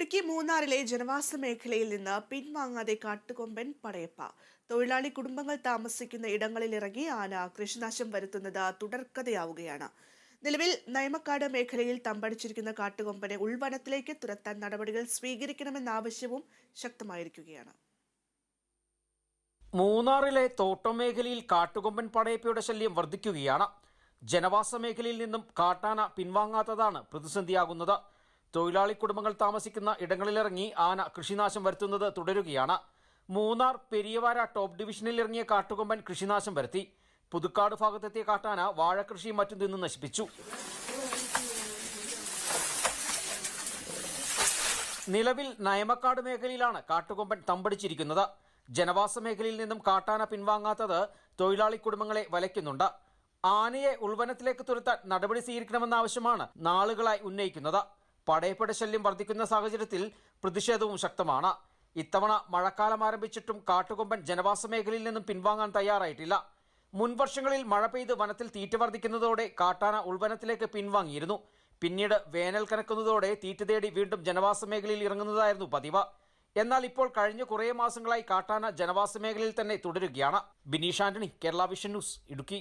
ഇടുക്കി മൂന്നാറിലെ ജനവാസ മേഖലയിൽ നിന്ന് പിൻവാങ്ങാതെ കാട്ടുകൊമ്പൻ പടയപ്പ. തൊഴിലാളി കുടുംബങ്ങൾ താമസിക്കുന്ന ഇടങ്ങളിൽ ഇറങ്ങി ആന കൃഷിനാശം വരുത്തുന്നത് തുടർക്കഥയാവുകയാണ്. നിലവിൽ നയമക്കാട് മേഖലയിൽ തമ്പടിച്ചിരിക്കുന്ന കാട്ടുകൊമ്പനെ ഉൾവനത്തിലേക്ക് തുരത്താൻ നടപടികൾ സ്വീകരിക്കണമെന്ന ആവശ്യവും ശക്തമായിരിക്കുകയാണ്. മൂന്നാറിലെ തോട്ടം മേഖലയിൽ കാട്ടുകൊമ്പൻ പടയപ്പയുടെ ശല്യം വർദ്ധിക്കുകയാണ്. ജനവാസ മേഖലയിൽ നിന്നും കാട്ടാന പിൻവാങ്ങാത്തതാണ് പ്രതിസന്ധിയാകുന്നത്. തൊഴിലാളി കുടുംബങ്ങൾ താമസിക്കുന്ന ഇടങ്ങളിലിറങ്ങി ആന കൃഷിനാശം വരുത്തുന്നത് തുടരുകയാണ്. മൂന്നാർ പെരിയവാര ടോപ്പ് ഡിവിഷനിൽ ഇറങ്ങിയ കാട്ടുകൊമ്പൻ കൃഷിനാശം വരുത്തി. പുതുക്കാട് ഭാഗത്തെത്തിയ കാട്ടാന വാഴക്കൃഷിയും മറ്റും നിന്ന് നശിപ്പിച്ചു. നിലവിൽ നയമക്കാട് മേഖലയിലാണ് കാട്ടുകൊമ്പൻ തമ്പടിച്ചിരിക്കുന്നത്. ജനവാസ മേഖലയിൽ നിന്നും കാട്ടാന പിൻവാങ്ങാത്തത് തൊഴിലാളി കുടുംബങ്ങളെ വലയ്ക്കുന്നുണ്ട്. ആനയെ ഉൾവനത്തിലേക്ക് തുരത്താൻ നടപടി സ്വീകരിക്കണമെന്ന ആവശ്യമാണ് നാളുകളായി ഉന്നയിക്കുന്നത്. പടയപ്പട ശല്യം വർദ്ധിക്കുന്ന സാഹചര്യത്തിൽ പ്രതിഷേധവും ശക്തമാണ്. ഇത്തവണ മഴക്കാലം ആരംഭിച്ചിട്ടും കാട്ടുകൊമ്പൻ ജനവാസ മേഖലയിൽ നിന്നും പിൻവാങ്ങാൻ തയ്യാറായിട്ടില്ല. മുൻവർഷങ്ങളിൽ മഴ പെയ്ത് വനത്തിൽ തീറ്റ വർദ്ധിക്കുന്നതോടെ കാട്ടാന ഉൾവനത്തിലേക്ക് പിൻവാങ്ങിയിരുന്നു. പിന്നീട് വേനൽ കനക്കുന്നതോടെ തീറ്റ തേടി വീണ്ടും ജനവാസ മേഖലയിൽ ഇറങ്ങുന്നതായിരുന്നു പതിവ്. എന്നാൽ ഇപ്പോൾ കഴിഞ്ഞ കുറേ മാസങ്ങളായി കാട്ടാന ജനവാസ മേഖലയിൽ തന്നെ തുടരുകയാണ്. Bineesh Antony Kerala vision news Idukki.